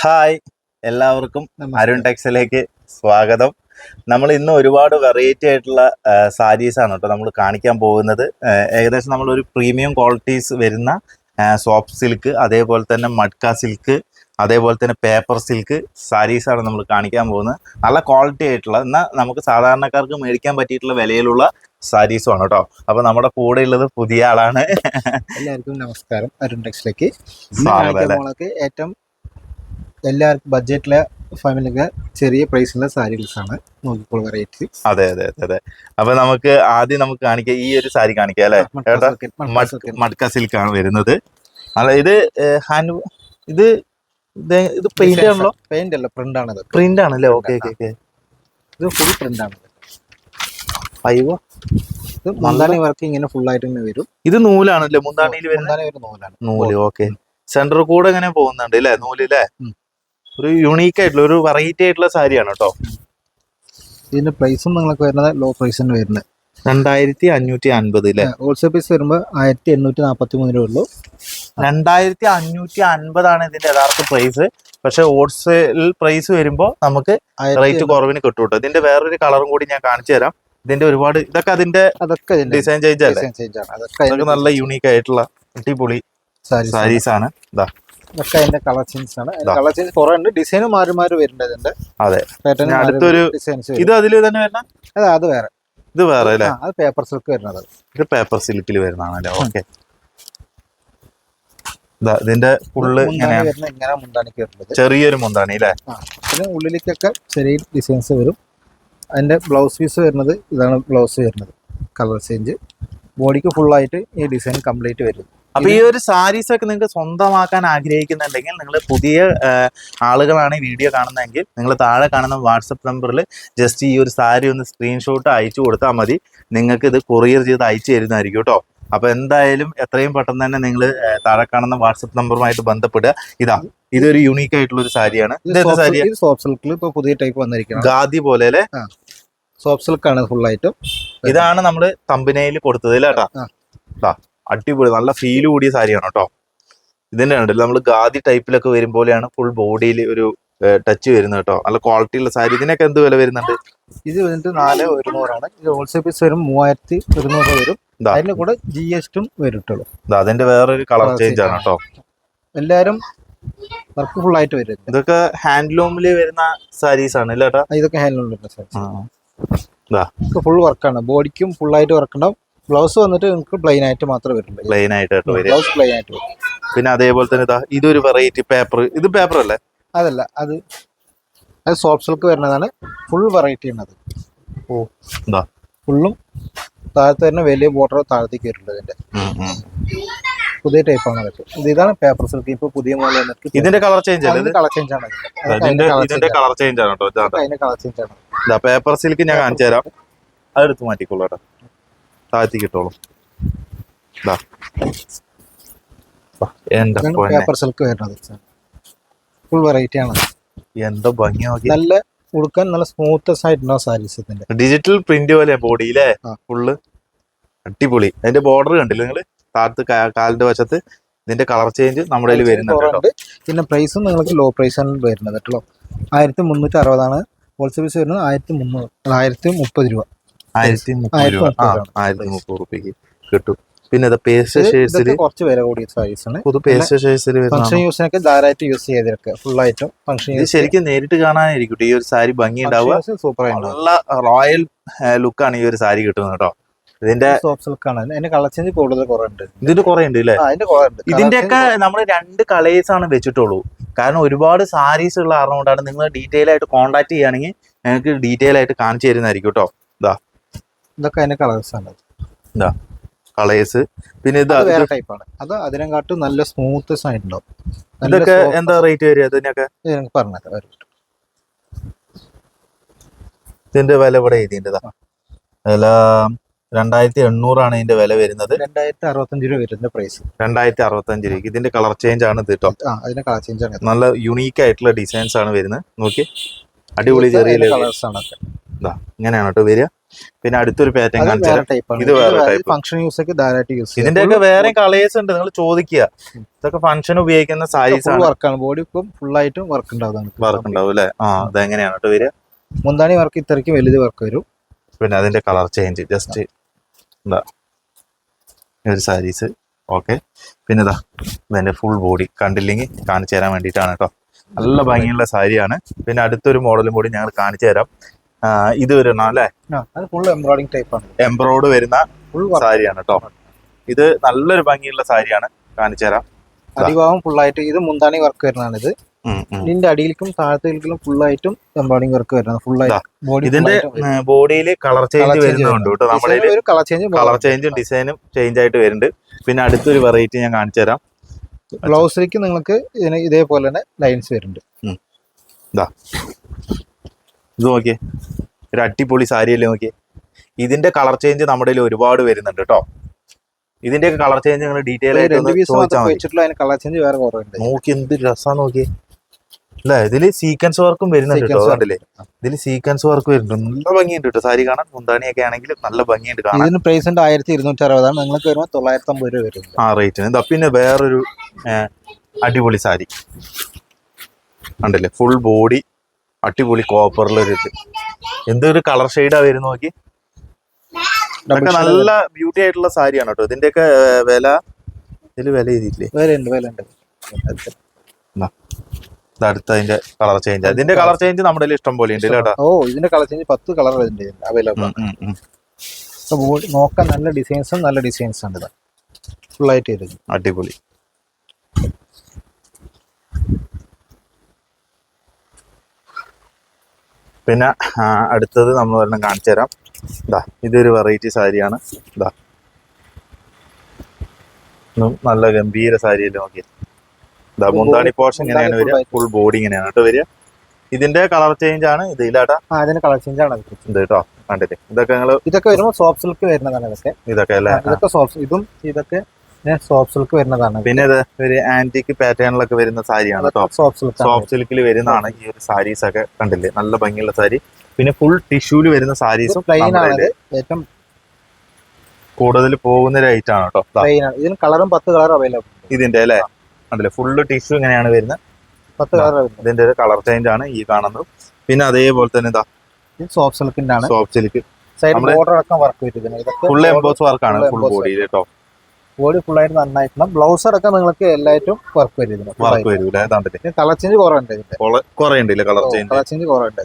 Hi. എല്ലാവർക്കും. അരുൺ ടെക്സിലേക്ക് സ്വാഗതം. നമ്മൾ ഇന്ന് ഒരുപാട് വെറൈറ്റി ആയിട്ടുള്ള സാരീസ് ആണ് കേട്ടോ നമ്മൾ കാണിക്കാൻ പോകുന്നത്. ഏകദേശം നമ്മൾ ഒരു പ്രീമിയം ക്വാളിറ്റീസ് വരുന്ന സോഫ്റ്റ് സിൽക്ക് അതേപോലെ തന്നെ മഡ്ക സിൽക്ക് അതേപോലെ തന്നെ പേപ്പർ സിൽക്ക് സാരീസ് ആണ് നമ്മൾ കാണിക്കാൻ പോകുന്നത്. നല്ല ക്വാളിറ്റി ആയിട്ടുള്ള എന്നാൽ നമുക്ക് സാധാരണക്കാർക്ക് മേടിക്കാൻ പറ്റിയിട്ടുള്ള വിലയിലുള്ള സാരീസും ആണ് കേട്ടോ. അപ്പൊ നമ്മുടെ കൂടെ ഉള്ളത് പുതിയ ആളാണ്. എല്ലാവർക്കും നമസ്കാരം. അരുൺ ടെക്സിലേക്ക്. സ്വാഗതം ഏറ്റവും എല്ലാവർക്കും ബഡ്ജറ്റിലെ ഫാമിലിക്ക് ചെറിയ പ്രൈസിലുള്ള ആണ്. നോക്കിക്കോൾ വെറൈറ്റി അതെ അതെ അതെ അതെ. അപ്പൊ നമുക്ക് ആദ്യം നമുക്ക് കാണിക്കാം ഈ ഒരു സാരി കാണിക്കാം അല്ലെ? മടക്ക മഡ്ക സിൽക്ക് ആണ് വരുന്നത്. അല്ല ഇത് ഹാൻഡ് ഇത് ഇത് പെയിന്റ് ആണല്ലോ? പെയിന്റ് അല്ല പ്രിന്റ് ആണ് പ്രിന്റ് ആണല്ലേ? ഓക്കെ ഓക്കെ ഓക്കെ ഇത് ഫുൾ പ്രിന്റ് ആണ്. അയ്യോ. ഇത് മുന്താണി വർക്ക് ഇങ്ങനെ ഫുൾ ആയിട്ട് ഇങ്ങനെ വരും. ഇത് നൂലാണല്ലേ? മുന്താണിയിൽ വരുന്ന നൂലാണ്. നൂൽ ഓക്കെ സെന്റർ കൂടെ ഇങ്ങനെ പോകുന്നുണ്ട് അല്ലേ? നൂൽ അല്ലേ? ഉം. ഒരു യുണീക്ക് ആയിട്ടുള്ള ഒരു വെറൈറ്റി ആയിട്ടുള്ള സാരിയാണ് കേട്ടോ. ഇതിന്റെ പ്രൈസും നിങ്ങൾക്ക് വരുന്നത് ലോ പ്രൈസിന് വരുന്നത്. രണ്ടായിരത്തി അഞ്ഞൂറ്റി അൻപത് അല്ലേ ഹോൾസെയിൽ പ്രൈസ് വരുമ്പോൾ ആയിരത്തി എണ്ണൂറ്റി നാൽപ്പത്തി മൂന്ന് രൂപ ഉള്ളൂ രണ്ടായിരത്തി അഞ്ഞൂറ്റി അൻപതാണ് ഇതിന്റെ യഥാർത്ഥ പ്രൈസ് പക്ഷെ ഹോൾസെയിൽ പ്രൈസ് വരുമ്പോൾ നമുക്ക് റേറ്റ് കുറവിന് കിട്ടും കേട്ടോ. ഇതിന്റെ വേറൊരു കളറും കൂടി ഞാൻ കാണിച്ചു തരാം. ഇതിന്റെ ഒരുപാട് ഇതൊക്കെ അതിന്റെ അതൊക്കെ ഡിസൈൻ ചേഞ്ച് അല്ലേ? നല്ല യുണീക്ക് ആയിട്ടുള്ള അടിപൊളി. സാരീസ് ആണ്. ഇതാ ഇതൊക്കെ അതിന്റെ കളർ ചേഞ്ച് ആണ്. കളർ ചേഞ്ച് കുറെ ഉണ്ട് ഡിസൈൻ മാറി മാറി വരുന്നുണ്ട്. അതെ. അടുത്തൊരു ഇത് അതിൽ തന്നെ വരുന്ന? അതെ അത് വേറെ. ഇത് വേറെ അല്ലേ? അത് പേപ്പർ സിൽക്ക് വരുന്നത്. ഇത് പേപ്പർ സിൽക്കിൽ വരുന്നതാണല്ലേ ഓക്കെ. ഇതിന്റെ ഫുള്ള് ഇങ്ങനെ മുന്താണിക്ക് വരുന്നത്. ചെറിയൊരു മുന്താണി അല്ലേ? പിന്നെ ഉള്ളിലേക്കൊക്കെ ചെറിയ ഡിസൈൻസ് വരും. അതിന്റെ ബ്ലൗസ് പീസ് വരുന്നത് ഇതാണ് ബ്ലൗസ് വരുന്നത്. കളർ ചേഞ്ച് ബോഡിക്ക് ഫുൾ ആയിട്ട് ഈ ഡിസൈൻ കംപ്ലീറ്റ് വരും അപ്പൊ ഈ ഒരു സാരീസ് ഒക്കെ നിങ്ങൾക്ക് സ്വന്തമാക്കാൻ ആഗ്രഹിക്കുന്നുണ്ടെങ്കിൽ നിങ്ങൾ പുതിയ ആളുകളാണ് ഈ വീഡിയോ കാണുന്നതെങ്കിൽ നിങ്ങൾ താഴെ കാണുന്ന വാട്സപ്പ് നമ്പറിൽ ജസ്റ്റ് ഈ ഒരു സാരി ഒന്ന് സ്ക്രീൻഷോട്ട് അയച്ചു കൊടുത്താൽ മതി. നിങ്ങൾക്ക് ഇത് കൊറിയർ ചെയ്ത് അയച്ചു തരുന്നതായിരിക്കും കേട്ടോ അപ്പൊ എന്തായാലും എത്രയും പെട്ടെന്ന് തന്നെ നിങ്ങൾ താഴെ കാണുന്ന വാട്സപ്പ് നമ്പറുമായിട്ട് ബന്ധപ്പെടുക. ഇതാ ഇതൊരു യുണീക്ക് ആയിട്ടുള്ള ഒരു സാരിയാണ്. സോഫ്റ്റ് സിൽക്കിൽ ഇപ്പൊ പുതിയ ടൈപ്പ് വന്നിരിക്കുന്നത് ഗാദി പോലെ അല്ലേ സോഫ്റ്റ് സിൽക്കാണ് ആയിട്ടും. ഇതാണ് നമ്മൾ തമ്പനയിൽ കൊടുത്തത് അല്ലേട്ടാ അടിപൊളി നല്ല ഫീൽ കൂടിയ സാരിയാണ് കേട്ടോ. ഇതിന്റെ ഉണ്ടല്ലോ നമ്മൾ ഗാദി ടൈപ്പിലൊക്കെ വരും പോലെയാണ് ഫുൾ ബോഡിയിൽ ഒരു ടച്ച് വരുന്നത് കേട്ടോ. നല്ല ക്വാളിറ്റി ഉള്ള സാരി. ഇതിനൊക്കെ എന്ത് വില വരുന്നുണ്ട്? ഇത് വന്നിട്ട് നാല് ഒരുന്നൂറാണ്. ഇത് ഹോൾസെയിൽ പീസ് വരും മൂവായിരത്തി ഒരുന്നൂറ് വരും. അതിന്റെ കൂടെ ജി എസ് ടും വരും അതിന്റെ വേറൊരു കളർ ചേഞ്ച് ആണ് കേട്ടോ. എല്ലാരും വർക്ക് ഫുൾ ആയിട്ട് വരും ഇതൊക്കെ ഹാൻഡ്ലൂമിൽ വരുന്ന സാരീസ് ആണ് ഇതൊക്കെ. ദാ. ഇത് ഫുൾ വർക്കാണ് ബോഡിക്കും ഫുൾ ആയിട്ട് വർക്ക് ഉണ്ടാവും. ബ്ലൗസ് വന്നിട്ട് നിങ്ങൾക്ക് പ്ലെയിൻ ആയിട്ട് മാത്രമേ വരുള്ളൂ. പ്ലെയിൻ ആയിട്ട് ബ്ലൗസ് പ്ലെയിൻ ആയിട്ട് വരും. പിന്നെ അതേപോലെ തന്നെ ഇതാ ഇതൊരു വെറൈറ്റി പേപ്പർ ഇത് പേപ്പർ അല്ലേ? അതല്ല അത് അത് സോഫ്റ്റ് സിൽക്ക് വരുന്നതാണ്. ഫുൾ വെറൈറ്റി ആണ് അത് ഓ ദാ. ഫുള്ളും താഴത്ത് തന്നെ വലിയ ബോർഡർ താഴത്തേക്ക് വരുന്നുണ്ട് ഇതിന്റെ പുതിയ ടൈപ്പ് ടൈപ്പ് അതൊക്കെ. ഇത് ഇതാണ് പേപ്പർ സിൽക്ക് ഇപ്പൊ പുതിയ മോഡൽ വന്നിട്ട് ഇതിന്റെ കളർ ചേഞ്ച് അല്ലേ ഇതിന്റെ കളർ ചേഞ്ച് ആണ്. ഇതിന്റെ. ഇതിന്റെ ആണ്. കളർ ചേഞ്ച് ആണ് കേട്ടോ. അതിന്റെ കളർ ചേഞ്ച് ആണ്. പേപ്പർ സിൽക്ക് ഞാൻ കാണിച്ചു തരാം അതെടുത്ത് മാറ്റിക്കോളൂ കേട്ടോ. താഴ്ത്തി കിട്ടോളൂ. എന്റെ പേപ്പർ സിൽക്ക് വരുന്നത് ഫുൾ വെറൈറ്റി ആണ്. എന്തോ ഭംഗി നല്ല ഉടുക്കാൻ നല്ല സ്മൂത്തസ് ആയിട്ടുള്ള സാരീസ് ഇതിന്റെ. ഡിജിറ്റൽ പ്രിന്റ് പോലെ ബോഡിയിലെ. ഫുള്ള് അടിപൊളി. അതിന്റെ ബോർഡർ കണ്ടില്ല നിങ്ങൾ? താഴത്ത് കാലിന്റെ വശത്ത് ഇതിന്റെ കളർ ചേഞ്ച് നമ്മുടെ കയ്യിൽ വരുന്നുണ്ട് പിന്നെ പ്രൈസും നിങ്ങൾക്ക് ലോ പ്രൈസ് ആണ് വരുന്നത് കേട്ടോ. ആയിരത്തി മുന്നൂറ്റി അറുപതാണ്. ഹോൾസെയിൽ പ്രൈസ് വരുന്നത് ആയിരത്തി മുന്നൂറ് ആയിരത്തി മുപ്പത് രൂപ. ആയിരത്തി മുപ്പത് രൂപ ആ ആയിരത്തി മുപ്പത് റുപ്യക്ക് കിട്ടും. പിന്നെ ഇത് പേസ്റ്റ് ഷെയ്ഡ്സിൽ കുറച്ച് വില കൂടിയ സൈസാണ് ആണ്. പുതു പേസ്റ്റ് ഷെയ്ഡ്സിൽ ഫംഗ്ഷൻ യൂസിനൊക്കെ ധാരാളമായിട്ട് യൂസ് ചെയ്തിരിക്കുക. ഫുൾ ആയിട്ടും ഫംഗ്ഷൻ ഇത് ശരിക്കും നേരിട്ട് കാണാനായിരിക്കും. ഈ ഒരു സാരി ഭംഗി ഉണ്ടാവുക. സൂപ്പർ ആയിട്ട് നല്ല റോയൽ ലുക്കാണ് ഈ ഒരു സാരി കിട്ടുന്നത് കേട്ടോ. ഇതിന്റെ സോഫ്റ്റ് സിൽക്ക് ആണ്. അതിന്റെ കളർ ചേഞ്ച് കൂടുതൽ കുറവുണ്ട്. ഇതിന്റെ കുറെ ഉണ്ട് അല്ലേ ഇതിന്റെയൊക്കെ നമ്മൾ രണ്ട് കളേഴ്സ് ആണ് വെച്ചിട്ടുള്ളൂ. കാരണം ഒരുപാട് സാരീസ് ഉള്ള കാരണം കൊണ്ടാണ് നിങ്ങൾ ഡീറ്റെയിൽ ആയിട്ട് കോൺടാക്ട് ചെയ്യുകയാണെങ്കിൽ ഞങ്ങൾക്ക് ഡീറ്റെയിൽ ആയിട്ട് കാണിച്ചു തരുന്നതായിരിക്കും കേട്ടോ. ഇതൊക്കെ അതിന്റെ കളേഴ്സ് ആണ്. കളേഴ്സ് പിന്നെ ഇത് വേറെ ടൈപ്പ് ആണ്. അത് അതിനെക്കാട്ടും നല്ല സ്മൂത്ത് ആയിട്ടുണ്ടാവും ഇതൊക്കെ എന്താ റേറ്റ് വരിക ഇതിനൊക്കെ പറഞ്ഞുതരാം ഇതിന്റെ വില ഇവിടെ എഴുതിന്റെതാ വില രണ്ടായിരത്തി എണ്ണൂറാണ് ഇതിന്റെ വില വരുന്നത്. രണ്ടായിരത്തി അറുപത്തഞ്ച് രൂപ വരുന്ന പ്രൈസ് രണ്ടായിരത്തി അറുപത്തഞ്ച് രൂപ ഇതിന്റെ കളർ ചേഞ്ച് ആണ് ഇത് കേട്ടോ. അതിന്റെ കളർ ചേഞ്ച് ആണ്. നല്ല യുണീക്ക് ആയിട്ടുള്ള ഡിസൈൻസ് ആണ് വരുന്നത്. നോക്കി. അടിപൊളി ചെറിയ കളേഴ്സ് ആണ് ഇങ്ങനെയാണ് കേട്ടോ വരിക. പിന്നെ അടുത്തൊരു പാറ്റേൺ അത് കാണിച്ചു വേറെ തരാം ടൈപ്പാണ് ഇത് വേറെ ടൈപ്പ് ഫംഗ്ഷൻ യൂസ് ഒക്കെ ധാരാളം യൂസ് ഇതിന്റെ ഒക്കെ വേറെ കളേഴ്സ് ഉണ്ട്. നിങ്ങൾ ചോദിക്കുക. ഇതൊക്കെ ഫംഗ്ഷൻ ഉപയോഗിക്കുന്ന സാരീസ് ആണ്. വർക്കാണ് ബോഡി ഇപ്പം ഫുൾ ആയിട്ടും വർക്ക് ഉണ്ടാവും വർക്ക് ഉണ്ടാവും അല്ലെ? ആ അതെങ്ങനെയാണ് കേട്ടോ വരിക? മുന്താണി വർക്ക് ഇത്രയ്ക്ക് വലുത് വർക്ക് വരും. പിന്നെ അതിന്റെ കളർ ചേഞ്ച് ജസ്റ്റ് എന്താ ഒരു സാരീസ് ഓക്കെ പിന്നെ ഇതാ. ഇതിന്റെ ഫുൾ ബോഡി കണ്ടില്ലെങ്കിൽ കാണിച്ചു തരാൻ വേണ്ടിയിട്ടാണ് കേട്ടോ. നല്ല ഭംഗിയുള്ള സാരിയാണ്. പിന്നെ അടുത്തൊരു മോഡലും കൂടി ഞങ്ങൾ കാണിച്ചു തരാം. ഇത് വരണം അല്ലെ? അത് ഫുൾ എംബ്രോയിഡിംഗ് ടൈപ്പ് ആണ്. എംബ്രോയിഡ് വരുന്ന ഫുൾ സാരിയാണ് കേട്ടോ ഇത് നല്ലൊരു ഭംഗിയുള്ള സാരിയാണ് കാണിച്ചു തരാം. അടിഭാഗം ഫുള്ളായിട്ട് ആയിട്ട് ഇത് മുന്താണി വർക്ക് വരുന്നതാണ് ഇത്. ഇതിന്റെ അടിയിലേക്കും താഴത്തേക്കും ഫുൾ ആയിട്ടും എംബ്രോയിഡിംഗ് വർക്ക് വരുന്നത് ഫുൾ ആയിട്ട് ബോഡി ഇതിന്റെ ബോഡിയിൽ കളർ ചേഞ്ച് വരുന്നുണ്ട് കേട്ടോ. നമ്മുടെ ഒരു കളർ ചേഞ്ച് കളർ ചേഞ്ചും ഡിസൈനും ചേഞ്ച് ആയിട്ട് വരുന്നുണ്ട്. പിന്നെ അടുത്തൊരു വെറൈറ്റി ഞാൻ കാണിച്ചു തരാം. ബ്ലൗസിലേക്ക് നിങ്ങൾക്ക് ഇതിന് ഇതേപോലെ തന്നെ ലൈൻസ് വരുന്നുണ്ട്. ഇതാ നോക്കിയേ. ഒരു അടിപൊളി സാരിയല്ലേ നോക്കിയേ. ഇതിന്റെ കളർ ചേഞ്ച് നമ്മുടെ ഒരുപാട് വരുന്നുണ്ട് കേട്ടോ ഇതിന്റെ കളർ ചേഞ്ച് നിങ്ങൾ ഡീറ്റെയിൽ ആയിട്ട് നോക്കി എന്ത് രസാ നോക്കിയേ. അല്ല ഇതിൽ സീക്വൻസ് വർക്കും വരുന്നുണ്ട് കേട്ടോ കണ്ടില്ലേ? ഇതിൽ സീക്വൻസ് വർക്ക് വരുന്നുണ്ട്. നല്ല ഭംഗിയുണ്ട് കേട്ടോ സാരി കാണാൻ. മുന്താണിയൊക്കെ ആണെങ്കിൽ നല്ല ഭംഗിയുണ്ട് കാണാൻ. ഇതിന് പ്രൈസ് ഉണ്ട് ആയിരത്തി ഇരുന്നൂറ്റി അറുപതാണ് നിങ്ങൾക്ക് വരുമ്പോൾ തൊള്ളായിരത്തി അമ്പത് രൂപ വരും ആ റേറ്റിന് ഇതാ പിന്നെ വേറൊരു അടിപൊളി സാരി. കണ്ടില്ലേ? ഫുൾ ബോഡി അടിപൊളി കോപ്പറിലൊരു ഇത്. എന്തൊരു കളർ ഷെയ്ഡാ വരുന്ന നോക്കി. ഇതൊക്കെ നല്ല ബ്യൂട്ടി ആയിട്ടുള്ള സാരിയാണ് കേട്ടോ. ഇതിന്റെയൊക്കെ വില ഇതിൽ വില വേറെ ഉണ്ട് ഇത് അടുത്ത അതിന്റെ കളർ ചേഞ്ച് അതിന്റെ കളർ ചേഞ്ച് നമ്മുടെ ഇഷ്ടം പോലെ ഉണ്ട് കേട്ടോ. ഓ ഇതിന്റെ കളർ ചേഞ്ച് പത്ത് കളർ ഇതിന്റെ അവൈലബിൾ നോക്കാൻ നല്ല ഡിസൈൻസും നല്ല ഡിസൈൻസ് ഉണ്ട് ഇത്. ഫുൾ ആയിട്ട് അടിപൊളി. പിന്നെ അടുത്തത് നമ്മൾ ഒരെണ്ണം കാണിച്ചു തരാം. ഇതാ ഇതൊരു വെറൈറ്റി സാരിയാണ്. ഇതാ നല്ല ഗംഭീര സാരിയല്ലേ നോക്കി ഇതാ മുന്താണി പോർഷൻ ഇങ്ങനെയാണ് വരിക. ഫുൾ ബോഡി ഇങ്ങനെയാണ് കേട്ടോ വരിക. ഇതിന്റെ കളർ ചേഞ്ച് ആണ്. ഇത് ഇല്ലാട്ടാ. അതിന്റെ കളർ ചേഞ്ച് ആണ്. ഇത് കേട്ടോ. കണ്ടില്ലേ? ഇതൊക്കെ നിങ്ങൾ ഇതൊക്കെ വരുമ്പോൾ സോഫ്റ്റ് സിൽക്ക് വരുന്നതാണ് ഇതൊക്കെ. ഇതൊക്കെ അല്ലേ? ഇതൊക്കെ സോഫ്റ്റ് ഇതും ഇതൊക്കെ സോഫ്റ്റ് സിൽക്ക് വരുന്നതാണ്. പിന്നെ ഇത് ഒരു ആന്റിക് പാറ്റേണിലൊക്കെ വരുന്ന സാരിയാണ് സോഫ്റ്റ് സിൽക്ക് സോഫ്റ്റ് സിൽക്കിൽ വരുന്നതാണ് ഈ ഒരു സാരീസ് ഒക്കെ കണ്ടില്ലേ? നല്ല ഭംഗിയുള്ള സാരി. പിന്നെ ഫുൾ ടിഷ്യൂൽ വരുന്ന സാരീസും പ്ലെയിൻ ആണ് ഏറ്റവും കൂടുതൽ പോകുന്ന ഒരു ഐറ്റം ആണ് കേട്ടോ ഇതിന് കളറും പത്ത് കളർ അവൈലബിൾ ഇതിന്റെ അല്ലേ? അതല്ലേ ഫുള്ള് ടിഷ്യൂ ഇങ്ങനെയാണ് വരുന്നത്. പത്ത് കളർ ഇതിന്റെ ഒരു കളർ ചേഞ്ച് ആണ് ഈ കാണുന്നത്. പിന്നെ അതേപോലെ തന്നെ ഇതാ സോഫ്റ്റ് സിൽക്കിന്റെ ആണ്. സോഫ്റ്റ് സിൽക്ക് സൈഡ് ബോർഡർ അടക്കം വർക്ക് വരുന്നത് ഫുൾ എംബോസ് വർക്കാണ് ഫുൾ ബോഡിയിൽ കേട്ടോ ബോഡി ഫുൾ ആയിട്ട് നന്നായിട്ടുണ്ട്. ബ്ലൗസർ ഒക്കെ നിങ്ങൾക്ക് എല്ലായിട്ടും വർക്ക് വരും ഇതിന് കളർ ചേഞ്ച് കുറവുണ്ട് ഇതിന്റെ കളർ ചേഞ്ച് കുറവുണ്ട്.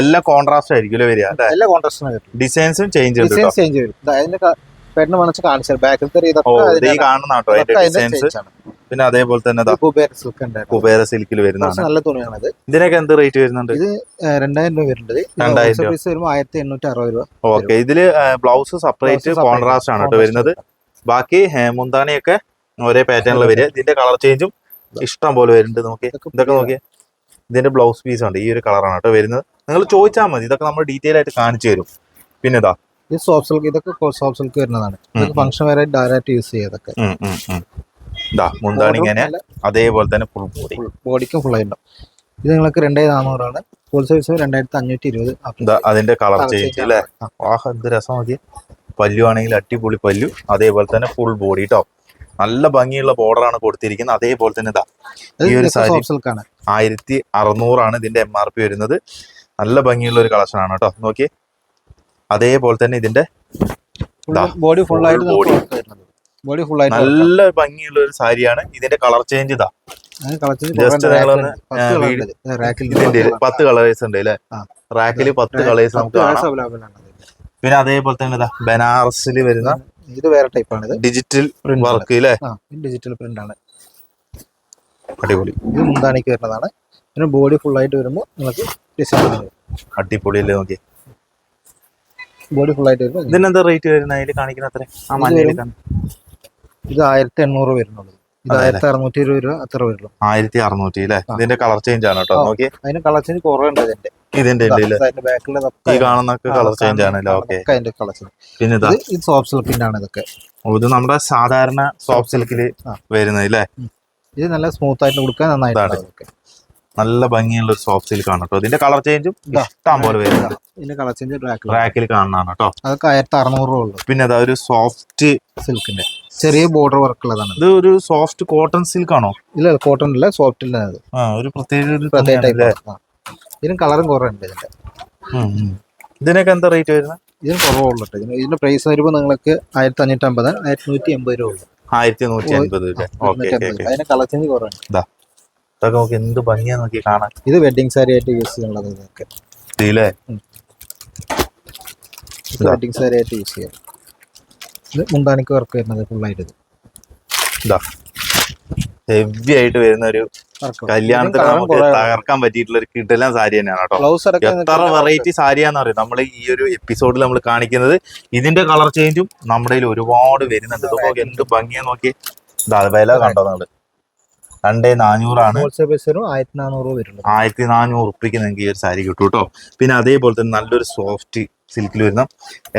എല്ലാം കോൺട്രാസ്റ്റ് ആയിരിക്കും വരിക? എല്ലാ കോൺട്രാസ്റ്റും ഡിസൈൻസും ചേഞ്ച് ഉണ്ട് ഡിസൈൻ ചേഞ്ച് വരും. അതിന്റെ പെണ്ണ് മണിച്ച് കാണിച്ചു ബാക്കിലത്തെ ഇതൊക്കെ കാണുന്ന ഡിസൈൻസ്. പിന്നെ അതേപോലെ തന്നെ കുബേര സിൽക്ക് ഉണ്ട് കുബേര സിൽക്കിൽ വരുന്നതാണ്. നല്ല തുണിയാണത്. ഇതിനൊക്കെ എന്ത് റേറ്റ് വരുന്നുണ്ട്? ഇത് രണ്ടായിരം രൂപ വരുന്നുണ്ട്. രണ്ടായിരം രൂപ. വരുമ്പോൾ ആയിരത്തി എണ്ണൂറ്റി അറുപത് രൂപ ഓക്കെ ഇതിൽ ബ്ലൗസ് സെപ്പറേറ്റ് കോൺട്രാസ്റ്റ് ആണ് കേട്ടോ വരുന്നത്. ബാക്കി ഏ, മുന്താണിയൊക്കെ ഒരേ പാറ്റേണിൽ വരിക. ഇതിന്റെ കളർ ചേഞ്ചും ഇഷ്ടം പോലെ വരുന്നുണ്ട് നോക്കി ഇതൊക്കെ നോക്കിയ. ഇതിന്റെ ബ്ലൗസ് പീസ് ഉണ്ട്. ഈ ഒരു കളറാണ് കേട്ടോ വരുന്നത്. നിങ്ങൾ ചോദിച്ചാൽ മതി. ഇതൊക്കെ നമ്മൾ ഡീറ്റെയിൽ ആയിട്ട് കാണിച്ചു തരും. പിന്നെ ഇതാ. ഈ സോഫ്റ്റ് സിൽക്ക് ഇതൊക്കെ സോഫ്റ്റ് സിൽക്ക് വരുന്നതാണ്. ഇതൊക്കെ. ഫംഗ്ഷൻ വരെ ഡയറക്റ്റ് യൂസ് ചെയ്തൊക്കെ. ഇതാ മുന്താണി ഇങ്ങനെ അതേപോലെ തന്നെ ഫുൾ ബോഡി ബോഡിക്കും ഫുൾ ആയിട്ടുണ്ടാവും. ഇത് നിങ്ങൾക്ക് രണ്ടായിരത്തി നാനൂറാണ് ഫുൾ സൈസ് രണ്ടായിരത്തി അഞ്ഞൂറ്റി ഇരുപത്. അതിന്റെ കളർ ചേഞ്ച് അല്ലേ ആഹ് എന്ത് രസം നോക്കി പല്ലു ആണെങ്കിൽ അടിപൊളി പല്ലു അതേപോലെ തന്നെ ഫുൾ ബോഡി ടോപ്പ് നല്ല ഭംഗിയുള്ള ബോർഡറാണ് ആണ് കൊടുത്തിരിക്കുന്നത്. അതേപോലെ തന്നെ ഇതാ ഈ ഒരു സാരി ആയിരത്തി അറുന്നൂറാണ് ഇതിന്റെ എം ആർ പി വരുന്നത്. നല്ല ഭംഗിയുള്ള ഒരു കളക്ഷൻ ആണ് കേട്ടോ നോക്കി അതേപോലെ തന്നെ ഇതിന്റെ ബോഡി ഫുൾ ആയിട്ട് ബോഡി ബോഡി ഫുൾ ആയിട്ട് നല്ല ഭംഗിയുള്ള ഒരു സാരിയാണ്. ഇതിന്റെ കളർ ചേഞ്ച് ഇതാ. ജസ്റ്റ് പത്ത് കളേഴ്സ് ഉണ്ട്. അല്ലെ? റാക്കിൽ പത്ത് കളേഴ്സ് നമുക്ക് പിന്നെ അതേപോലെ തന്നെ ഇതാ ബനാറസിൽ വരുന്ന ഇത് വേറെ ടൈപ്പാണ് ഇത്. ഡിജിറ്റൽ പ്രിന്റ് വർക്ക് അല്ലേ ഡിജിറ്റൽ പ്രിന്റ് ആണ്. അടിപൊളി. ഇത് മുന്താണിക്ക് വരുന്നതാണ്. പിന്നെ ബോഡി ഫുൾ ആയിട്ട് വരുമ്പോൾ നിങ്ങൾക്ക് ഡിസൈൻ അടിപൊളി അല്ലേ നോക്കി ബോഡി ഫുൾ ആയിട്ട് വരുമ്പോൾ ഇതിനെന്താ റേറ്റ് വരുന്നത് അതിൽ കാണിക്കുന്ന അത്ര. ആ മഞ്ഞയിൽ ഇത് ആയിരത്തി എണ്ണൂറ് വരുന്നുള്ളൂ. ഇത് ആയിരത്തി അറുന്നൂറ്റി ഇരുപത് രൂപ അത്ര വരുള്ളൂ. ആയിരത്തി അറുന്നൂറ്റി അല്ലേ ഇതിന്റെ കളർ ചേഞ്ച് ആണ് കേട്ടോ. നോക്കി അതിന് കളർ ചേഞ്ച് കുറവുണ്ട് അതിന്റെ ഇതിന്റെ ഈ കാണുന്ന കളർ ചേഞ്ച് ആണല്ലോ ഓക്കെ പിന്നെ ഇതാ. സോഫ്റ്റ് സിൽക്കിന്റെ ആണ് ഇതൊക്കെ. ഇത് നമ്മുടെ സാധാരണ സോഫ്റ്റ് സിൽക്കിൽ. വരുന്നത് അല്ലേ? ഇത് നല്ല സ്മൂത്ത് ആയിട്ട് കൊടുക്കാൻ നന്നായിട്ടുണ്ട് നല്ല ഭംഗിയുള്ള ഒരു സോഫ്റ്റ് സിൽക്ക് ആണ് കേട്ടോ. ഇതിന്റെ കളർ ചേഞ്ചും. ഇഷ്ടം പോലെ വരുന്നുണ്ട്. ഇതിന്റെ കളർ ചേഞ്ച് ബ്ലാക്ക് റാക്കിൽ കാണുന്നതാണ് കേട്ടോ. അതൊക്കെ ആയിരത്തി അറുന്നൂറ് രൂപ ഉള്ളു. പിന്നെ അതൊരു ഒരു സോഫ്റ്റ് സിൽക്കിന്റെ ചെറിയ ബോർഡർ വർക്ക് ഉള്ളതാണ് ഇത്. ഒരു സോഫ്റ്റ് കോട്ടൺ സിൽക്ക് ആണോ? ഇല്ല കോട്ടൺ അല്ല സോഫ്റ്റ് ഒരു പ്രത്യേക ഒരു പ്രത്യേക? ഇതിനും കളറും കുറവുണ്ട് ഇതിന്റെ. ഇതിനൊക്കെ എന്താ റേറ്റ് വരുന്നത്? ഇതിന് കുറവുള്ളൂ ഇതിന് ഇതിന്റെ പ്രൈസ് വരുമ്പോൾ നിങ്ങൾക്ക് ആയിരത്തി അഞ്ഞൂറ്റി അമ്പത് ആയിരത്തി നൂറ്റി എൺപത് രൂപ. ഉള്ളു ആയിരത്തി നൂറ്റി അൻപത് അമ്പത് അതിന് കളർ ചേഞ്ച് കുറവുണ്ട്. ഇതൊക്കെ നമുക്ക് എന്ത് ഭംഗിയാ നോക്കി കാണാം ഇത് വെഡിങ് സാരി ആയിട്ട് യൂസ് ചെയ്യാനുള്ളത് നിങ്ങൾക്ക് വെഡിങ് സാരി ആയിട്ട് യൂസ് ചെയ്യാം. ഇത് മുന്താണിക്ക് വർക്ക് വരുന്നത് ഫുള്ളായിട്ട് ഇത്. ഹെവി ആയിട്ട് വരുന്ന ഒരു കല്യാണത്തിന് നമുക്ക് തകർക്കാൻ പറ്റിയിട്ടുള്ള ഒരു കിടലൻ സാരി തന്നെയാണ് കേട്ടോ എത്ര വെറൈറ്റി സാരിയാന്ന് അറിയാം? നമ്മൾ ഈ ഒരു എപ്പിസോഡിൽ നമ്മൾ കാണിക്കുന്നത് ഇതിന്റെ കളർ ചേഞ്ചും നമ്മുടെ ഒരുപാട് വരുന്നുണ്ട്. നോക്കി എന്ത് ഭംഗിയാ നോക്കി വില കണ്ടോ നിങ്ങൾ? രണ്ടേ നാനൂറാണ്. ആയിരത്തി നാനൂറ് ഉറുപ്പിക്ക് നിങ്ങൾക്ക് ഈ ഒരു സാരി കിട്ടും കേട്ടോ. പിന്നെ അതേപോലെ തന്നെ നല്ലൊരു സോഫ്റ്റ് സിൽക്കിൽ വരുന്ന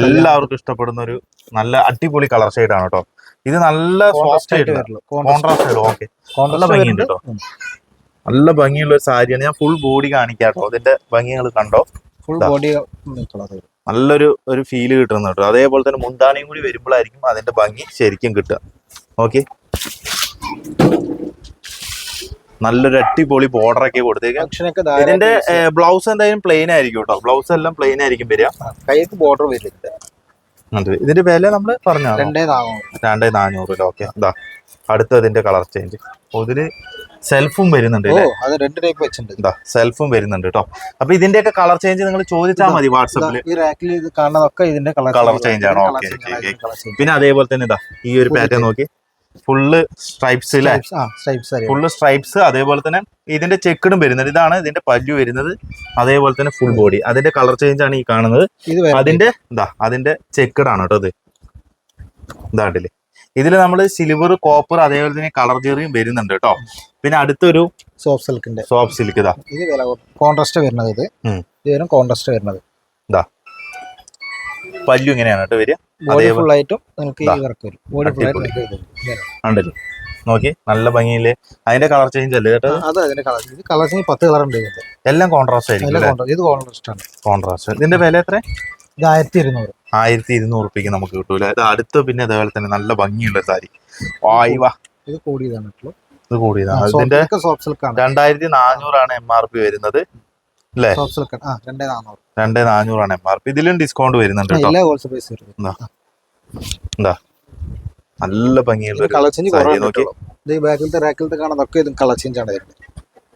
എല്ലാവർക്കും ഇഷ്ടപ്പെടുന്ന ഒരു നല്ല അടിപൊളി കളർ ഷെയ്ഡാണ് കേട്ടോ. ഇത് നല്ല സോഫ്റ്റ് ആയിട്ട് കോൺട്രാസ്റ്റ് ഷെയ്ഡ് ഓക്കെ നല്ല ഭംഗിയുണ്ട് കേട്ടോ നല്ല ഭംഗിയുള്ള ഒരു സാരിയാണ്. ഞാൻ ഫുൾ ബോഡി കാണിക്കാം കേട്ടോ അതിന്റെ ഭംഗി നിങ്ങൾ കണ്ടോ ഫുൾ. ബോഡി നല്ലൊരു ഒരു ഫീൽ കിട്ടുന്നു കേട്ടോ അതേപോലെ തന്നെ മുന്താണിയും കൂടി വരുമ്പോഴായിരിക്കും അതിന്റെ ഭംഗി ശരിക്കും കിട്ടുക. ഓക്കെ നല്ലൊരു അടിപൊളി ബോർഡർ ഒക്കെ കൊടുത്തേക്കാം. ഇതിന്റെ ബ്ലൗസ് എന്തായാലും പ്ലെയിൻ ആയിരിക്കും കേട്ടോ ബ്ലൗസ് എല്ലാം പ്ലെയിൻ ആയിരിക്കും വരിക. കൈക്ക് ബോർഡർ വരില്ല. ഉണ്ട്. ഇതിന്റെ വില നമ്മൾ പറഞ്ഞു രണ്ടേ നാനൂറ്. രൂപ ഓക്കെ. ഇതാ അടുത്ത ഇതിന്റെ കളർ ചേഞ്ച് ഇതിൽ സെൽഫും വരുന്നുണ്ട് ഇതാ സെൽഫും വരുന്നുണ്ട് കേട്ടോ അപ്പൊ ഇതിന്റെ ഒക്കെ കളർ ചേഞ്ച് നിങ്ങൾ ചോദിച്ചാൽ മതി വാട്സപ്പിൽ കാണുന്നതൊക്കെ ഇതിന്റെ കളർ ചേഞ്ച് ആണ്. പിന്നെ അതേപോലെ തന്നെ ഇതാ ഈ ഒരു പാറ്റേൺ നോക്കി. ഫുള്ള് സ്ട്രൈപ്സ് അല്ലേ ഫുള്ള് സ്ട്രൈപ്സ് അതേപോലെ തന്നെ ഇതിന്റെ ചെക്കിടും വരുന്നത്. ഇതാണ് ഇതിന്റെ പല്ലു വരുന്നത്. അതേപോലെ തന്നെ ഫുൾ ബോഡി അതിന്റെ കളർ ചേഞ്ച് ആണ് ഈ കാണുന്നത്. അതിന്റെ എന്താ അതിന്റെ ചെക്കിടാണ് കേട്ടോ ഇത്. ഇതാണ്ടില്ലേ ഇതിൽ നമ്മൾ സിൽവർ കോപ്പർ അതേപോലെ തന്നെ കളർ ചെറിയും വരുന്നുണ്ട് കേട്ടോ. പിന്നെ അടുത്തൊരു സോഫ്റ്റ് സിൽക്കിന്റെ സോഫ്റ്റ് സിൽക്ക് ഇതാ. ഇത് കോൺട്രാസ്റ്റ് വരുന്നത് ഇത്. കോൺട്രാസ്റ്റ് വരുന്നത്. ഇതാ. പല്ലു ഇങ്ങനെയാണ് കേട്ടോ വരിക. ഉണ്ടല്ലോ നോക്കി നല്ല ഭംഗിയിൽ. അതിന്റെ കളർ ചേഞ്ച് അല്ലേ കേട്ടോ? കളർ ചേഞ്ച് പത്ത് കളർ ഉണ്ട് എല്ലാം കോൺട്രാസ്റ്റ് ആയിരിക്കും കോൺട്രാസ്റ്റ് ഇത് കോൺട്രാസ്റ്റ് ആണ്. കോൺട്രാസ്റ്റ് ഇതിന്റെ വില എത്ര? ഇത് ആയിരത്തി ഇരുന്നൂറ് ആയിരത്തി ഇരുന്നൂറ് റുപ്യക്ക് നമുക്ക് കിട്ടൂല? ഇത് അടുത്ത് പിന്നെ അതേപോലെ തന്നെ നല്ല ഭംഗിയുള്ള സാരി. വാ. ഇത് കൂടിയതാണ് ഇത് കൂടിയതാണ്. ഇതിന്റെ രണ്ടായിരത്തി നാനൂറാണ് എം ആർ പി വരുന്നത്. അല്ലേ? സോഫ്റ്റ് സിൽക്ക് ആ രണ്ടേ നാനൂറ് രണ്ടേ നാനൂറാണ് എം ആർ പി ഇതിലും ഡിസ്കൗണ്ട് വരുന്നുണ്ട് കേട്ടോ എല്ലാ ഹോൾസെയിൽ പൈസ വരുന്നത് എന്താ നല്ല ഭംഗിയുള്ള ഒരു കളർ ചേഞ്ച് നോക്കി. ഇത് ഈ ബാക്കിലത്തെ റാക്കിലത്തെ കാണുന്നതൊക്കെ ഇത് കളർ ചേഞ്ച് ആണ് വരുന്നത്.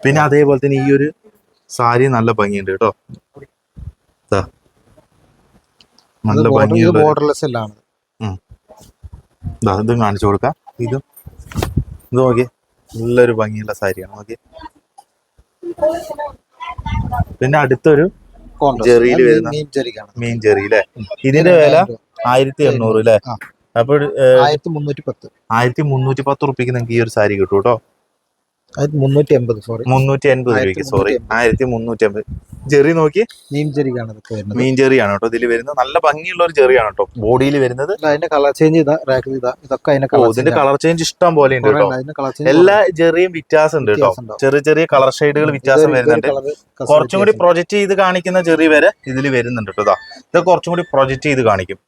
പിന്നെ അതേപോലെ തന്നെ ഈ ഒരു സാരി നല്ല ഭംഗിയുണ്ട് കേട്ടോ. നല്ല ഭംഗിയുള്ള ബോർഡർലെസ് എല്ലാം ഇതും കാണിച്ചു കൊടുക്കാം. ഇതും. ഇത് നോക്കിയേ നല്ലൊരു ഭംഗിയുള്ള സാരിയാണ്. നോക്കി. പിന്നെ അടുത്തൊരു ജെറിയിൽ വരുന്ന- മീൻ ജെറി അല്ലേ ഇതിന്റെ വില ആയിരത്തി എണ്ണൂറ് അല്ലേ. അപ്പോൾ ആയിരത്തി മുന്നൂറ്റി പത്ത്. ആയിരത്തി മുന്നൂറ്റി പത്ത് റുപ്യക്ക് നിങ്ങൾക്ക് ഈ ഒരു സാരി കിട്ടും കേട്ടോ മുന്നൂറ്റി എൺപത് സോറി മുന്നൂറ്റി അൻപത് രൂപയ്ക്ക് സോറി 1350. ആയിരത്തി മുന്നൂറ്റി അമ്പത് ജെറി നോക്കി. മീൻ ജെറിയാണ് ഇതൊക്കെ വരുന്നത്. മീൻ ചെറിയാണ് കേട്ടോ. ഇതിൽ വരുന്നത് നല്ല ഭംഗിയുള്ള ഒരു ചെറിയാണ് കേട്ടോ. ബോഡിയിൽ വരുന്നത്. അതിന്റെ കളർ ചേഞ്ച് ഇതാ റാക്കിൽ ഇതാ. ഇതൊക്കെ അതിന്റെ കളർ ഇതിന്റെ കളർ ചേഞ്ച് ഇഷ്ടം പോലെ ഉണ്ട് കേട്ടോ. എല്ലാ ചെറിയും വ്യത്യാസം ഉണ്ട് കേട്ടോ. ചെറിയ ചെറിയ കളർ ഷെയ്ഡുകൾ വ്യത്യാസം വരുന്നുണ്ട്. കുറച്ചും കൂടി പ്രൊജക്ട് ചെയ്ത് കാണിക്കുന്ന ചെറിയ വരെ ഇതിൽ വരുന്നുണ്ട് കേട്ടോ. ഇതാ ഇത് കുറച്ചും കൂടി പ്രൊജക്ട് ചെയ്ത് കാണിക്കും.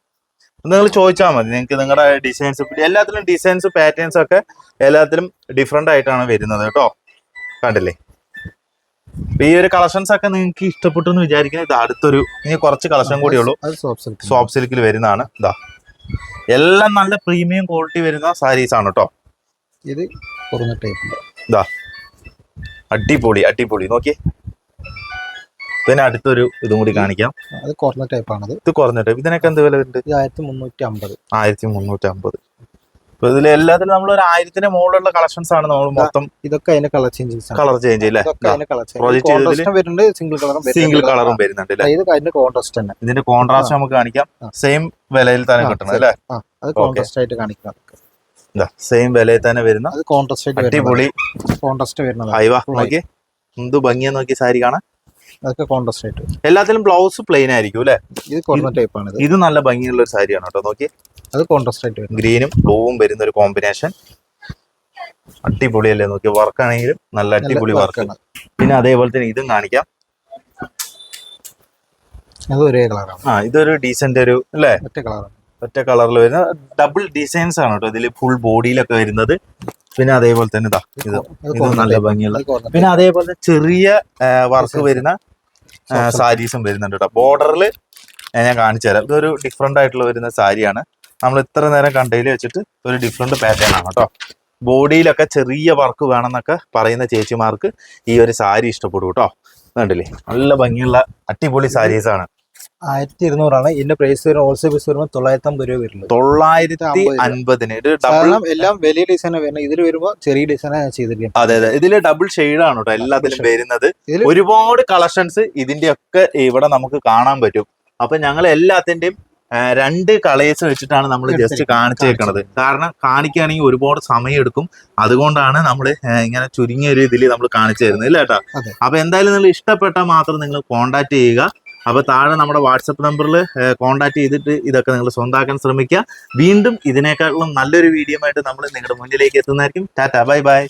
നിങ്ങൾ ചോദിച്ചാൽ മതി. നിങ്ങൾക്ക് നിങ്ങളുടെ ഡിസൈൻസ് എല്ലാത്തിലും ഡിസൈൻസ് പാറ്റേൺസ് ഒക്കെ എല്ലാത്തിലും ഡിഫറെന്റ് ആയിട്ടാണ് വരുന്നത് കേട്ടോ. കണ്ടില്ലേ? ഈ ഒരു കളക്ഷൻസ് ഒക്കെ നിങ്ങൾക്ക് ഇഷ്ടപ്പെട്ടു എന്ന് വിചാരിക്കുന്നത് ഇത് അടുത്തൊരു ഇനി കുറച്ച് കളക്ഷൻ കൂടി ഉള്ളൂ. സോഫ്റ്റ് സിൽക്കിൽ വരുന്നതാണ്. ഇതാ എല്ലാം നല്ല പ്രീമിയം ക്വാളിറ്റി വരുന്ന സാരീസ് ആണ് കേട്ടോ. ഇത് അടിപൊളി അടിപൊളി. നോക്കി പിന്നെ അടുത്തൊരു ഇതും കൂടി കാണിക്കാം. അത് കുറഞ്ഞ ടൈപ്പ് ആണത്. ഇത് കുറഞ്ഞ ടൈപ്പ് ഇതിനൊക്കെ എന്ത് വില വരുന്നുണ്ട്? ഇത് ആയിരത്തി മുന്നൂറ്റി അമ്പത് ആയിരത്തി മുന്നൂറ്റി അമ്പത് ഇതിൽ എല്ലാത്തിലും നമ്മൾ ഒരു ആയിരത്തിന്റെ മുകളിലുള്ള കളക്ഷൻസ് ആണ് നമ്മൾ മൊത്തം ഇതൊക്കെ അതിന്റെ കളർ ചേഞ്ചസ് ആണ്. കളർ ചേഞ്ച് ഇല്ലേ വരുന്നുണ്ട് സിംഗിൾ കളറും സിംഗിൾ കളറും വരുന്നുണ്ട് ഇത് അതിന്റെ കോൺട്രാസ്റ്റ് തന്നെ. ഇതിന്റെ കോൺട്രാസ്റ്റ് നമുക്ക് കാണിക്കാം. സെയിം വിലയിൽ തന്നെ കിട്ടണം അല്ലേ? അത് കോൺട്രാസ്റ്റ് ആയിട്ട് കാണിക്കാം സെയിം വിലയിൽ തന്നെ വരുന്ന കോൺട്രാസ്റ്റ് അടിപൊളി കോൺട്രാസ്റ്റ് വരുന്നത്. അയ്യോ നോക്കി എന്ത് ഭംഗിയാ നോക്കി സാരി കാണാൻ. അതൊക്കെ കോൺട്രാസ്റ്റ് ആയിട്ട്. എല്ലാത്തിലും ബ്ലൗസ് പ്ലെയിൻ ആയിരിക്കും അല്ലേ? ഇത് കുറഞ്ഞ ടൈപ്പ് ആണ് ഇത് നല്ല ഭംഗിയുള്ള ഒരു സാരിയാണ് കേട്ടോ. നോക്കി. അത് കോൺട്രാസ്റ്റ് ആയിട്ട് വരും ഗ്രീനും ബ്ലൂവും വരുന്ന ഒരു കോമ്പിനേഷൻ അടിപൊളിയല്ലേ നോക്കി. വർക്ക് ആണെങ്കിലും നല്ല അടിപൊളി വർക്ക് ആണ്. പിന്നെ അതേപോലെ തന്നെ ഇതും കാണിക്കാം. അത് ഒരേ കളറാണ് ആ ഇതൊരു ഡീസന്റ് ഒരു അല്ലേ? ഒറ്റ കളറാണ് ഒറ്റ കളറിൽ വരുന്ന ഡബിൾ ഡിസൈൻസ് ആണ് കേട്ടോ ഇതിൽ ഫുൾ ബോഡിയിലൊക്കെ വരുന്നത്. പിന്നെ അതേപോലെ തന്നെ ഇതാ. ഇത് ഇത് നല്ല ഭംഗിയുള്ള പിന്നെ അതേപോലെ ചെറിയ വർക്ക് വരുന്ന സാരീസും വരുന്നുണ്ട് കേട്ടോ. ബോർഡറിൽ ഞാൻ കാണിച്ചു തരാം. ഇതൊരു ഡിഫറെന്റ് ആയിട്ടുള്ള വരുന്ന സാരിയാണ്. നമ്മൾ ഇത്ര നേരം കണ്ടതിൽ വെച്ചിട്ട് ഒരു ഡിഫറെന്റ് പാറ്റേൺ ആണ് കേട്ടോ. ബോഡിയിലൊക്കെ ചെറിയ വർക്ക് വേണമെന്നൊക്കെ പറയുന്ന ചേച്ചിമാർക്ക് ഈ ഒരു സാരി ഇഷ്ടപ്പെടും കേട്ടോ. കണ്ടില്ലേ? നല്ല ഭംഗിയുള്ള അടിപൊളി സാരീസ് ആണ് ആയിരത്തി ഇരുന്നൂറാണ് ഇതിന്റെ പ്രൈസ് വരുന്നത് ഹോൾസെയിൽ പ്രൈസ് വരുമ്പോൾ തൊള്ളായിരത്തി അമ്പത് രൂപ വരുന്നത് തൊള്ളായിരത്തി അമ്പതിന്. അൻപതിന് കാരണം എല്ലാം വലിയ ഡിസൈനാണ് വരുന്നത്. ഇതിൽ വരുമ്പോൾ ചെറിയ ഡിസൈനാണ് ചെയ്തിരിക്കുന്നത്. അതെ അതെ. ഇതിൽ ഡബിൾ ഷെയ്ഡ് ആണ് കേട്ടോ എല്ലാത്തിലും. വരുന്നത്. ഒരുപാട് കളക്ഷൻസ് ഇതിന്റെ ഒക്കെ ഇവിടെ നമുക്ക് കാണാൻ പറ്റും. അപ്പൊ ഞങ്ങൾ എല്ലാത്തിന്റെയും രണ്ട് കളേഴ്സ് വെച്ചിട്ടാണ് നമ്മൾ ജസ്റ്റ്. കാണിച്ചേക്കണത്. കാരണം കാണിക്കുകയാണെങ്കിൽ ഒരുപാട് സമയം എടുക്കും. അതുകൊണ്ടാണ് നമ്മൾ ഇങ്ങനെ ചുരുങ്ങിയ രീതിയിൽ ഇതിൽ നമ്മൾ കാണിച്ചു തരുന്നത്. ഇല്ല കേട്ടോ അപ്പൊ എന്തായാലും നിങ്ങൾ ഇഷ്ടപ്പെട്ടാൽ മാത്രം നിങ്ങൾ കോൺടാക്ട് ചെയ്യുക. അപ്പൊ താഴെ നമ്മുടെ വാട്സപ്പ് നമ്പറിൽ കോൺടാക്ട് ചെയ്തിട്ട് ഇതൊക്കെ നിങ്ങൾ സ്വന്തമാക്കാൻ ശ്രമിക്കുക. വീണ്ടും ഇതിനേക്കാളും നല്ലൊരു വീഡിയോ ആയിട്ട് നമ്മൾ നിങ്ങളുടെ മുന്നിലേക്ക് എത്തുന്നതായിരിക്കും. Tata bye bye.